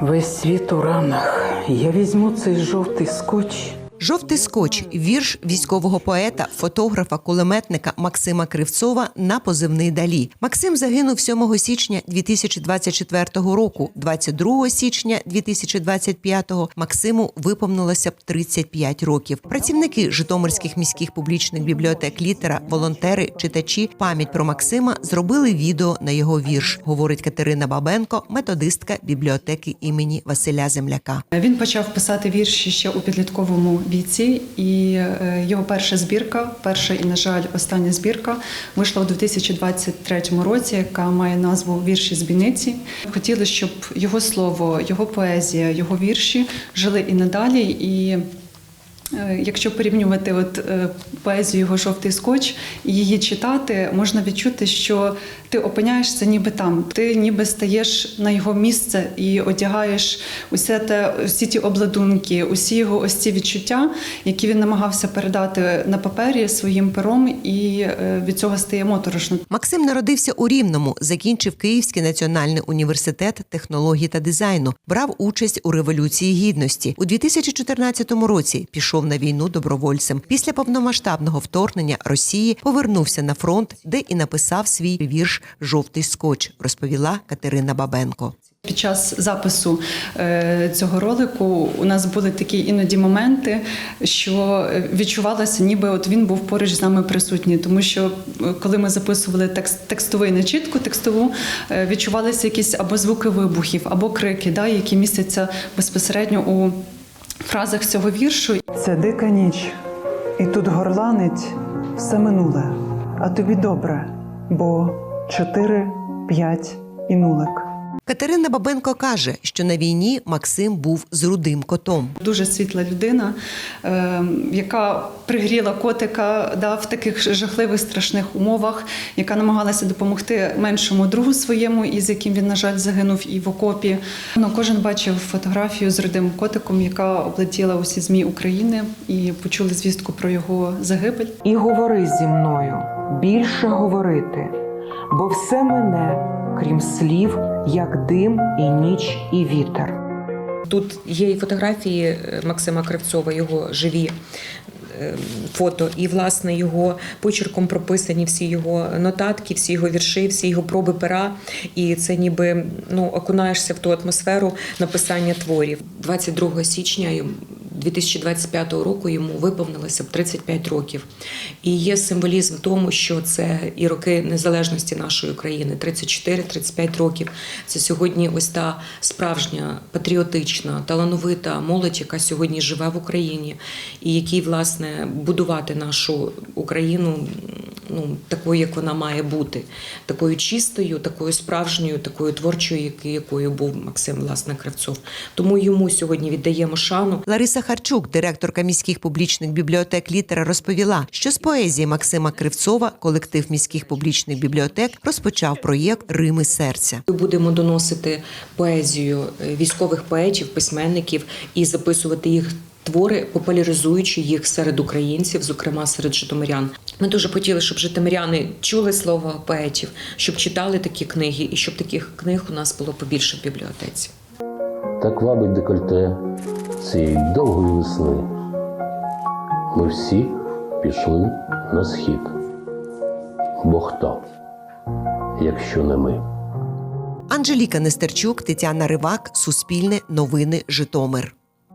Весь світ у ранах. Я візьму цей жовтий скотч. Жовтий скотч вірш військового поета, фотографа, кулеметника Максима Кривцова на позивний Далі. Максим загинув 7 січня 2024 року. 22 січня 2025 Максиму виповнилося б 35 років. Працівники Житомирських міських публічних бібліотек літера, волонтери, читачі пам'ять про Максима зробили відео на його вірш. Говорить Катерина Бабенко, методистка бібліотеки імені Василя Земляка. Він почав писати вірші ще у підлітковому віці, і е, його перша збірка, перша і, на жаль, остання збірка, вийшла у 2023 році, яка має назву Вірші з бійниці. Хотіли, щоб його слово, його поезія, його вірші жили і надалі. І Якщо порівнювати от е, поезію його жовтий скотч і її читати, можна відчути, що ти опиняєшся ніби там, ти ніби стаєш на його місце і одягаєш усе те, усі ті обладунки, усі його ось ці відчуття, які він намагався передати на папері своїм пером, і е, від цього стає моторошно. Максим народився у Рівному, закінчив Київський національний університет технологій та дизайну, брав участь у революції гідності. У 2014 році пішов на війну добровольцем. Після повномасштабного вторгнення Росії повернувся на фронт, де і написав свій вірш Жовтий скотч, розповіла Катерина Бабенко. Під час запису е, цього ролику у нас були такі іноді моменти, що відчувалося, ніби от він був поруч з нами присутній, тому що е, коли ми записували текст текстовий начітку, текстову е, відчувалися якісь або звуки вибухів, або крики, да, які містяться безпосередньо у фразах цього віршу. Це дика ніч, і тут горланить все минуле, а тобі добре, бо чотири, п'ять і нулик. Катерина Бабенко каже, що на війні Максим був з рудим котом. Дуже світла людина, е, яка пригріла котика да, в таких жахливих страшних умовах, яка намагалася допомогти меншому другу своєму, із яким він, на жаль, загинув і в окопі. Ну, кожен бачив фотографію з рудим котиком, яка облетіла усі змі України, і почули звістку про його загибель. І говори зі мною, більше говорити, бо все мене, крім слів, як дим і ніч, і вітер. Тут є і фотографії е, Максима Кривцова, його живі е, фото, і власне його почерком прописані всі його нотатки, всі його вірші, всі його проби пера. І це ніби ну окунаєшся в ту атмосферу написання творів. 22 січня 2025 року йому виповнилося б 35 років. І є символізм в тому, що це і роки незалежності нашої країни 34-35 років. Це сьогодні ось та справжня патріотична, талановита молодь, яка сьогодні живе в Україні, і якій, власне, будувати нашу Україну ну, такою, як вона має бути, такою чистою, такою справжньою, такою творчою, якою був Максим власне Кравцов. Тому йому сьогодні віддаємо шану. Лариса Харчук, директорка міських публічних бібліотек літера, розповіла, що з поезії Максима Кривцова колектив міських публічних бібліотек розпочав проєкт Рими серця. Ми будемо доносити поезію е, військових поетів, письменників і записувати їх. Твори, популяризуючи їх серед українців, зокрема серед житомирян. Ми дуже хотіли, щоб житомиряни чули слово поетів, щоб читали такі книги, і щоб таких книг у нас було побільше в бібліотеці. Так вабить декольте цієї довгої весни. Ми всі пішли на схід. Бо хто, якщо не ми? Анжеліка Нестерчук, Тетяна Ривак, Суспільне, Новини, Житомир.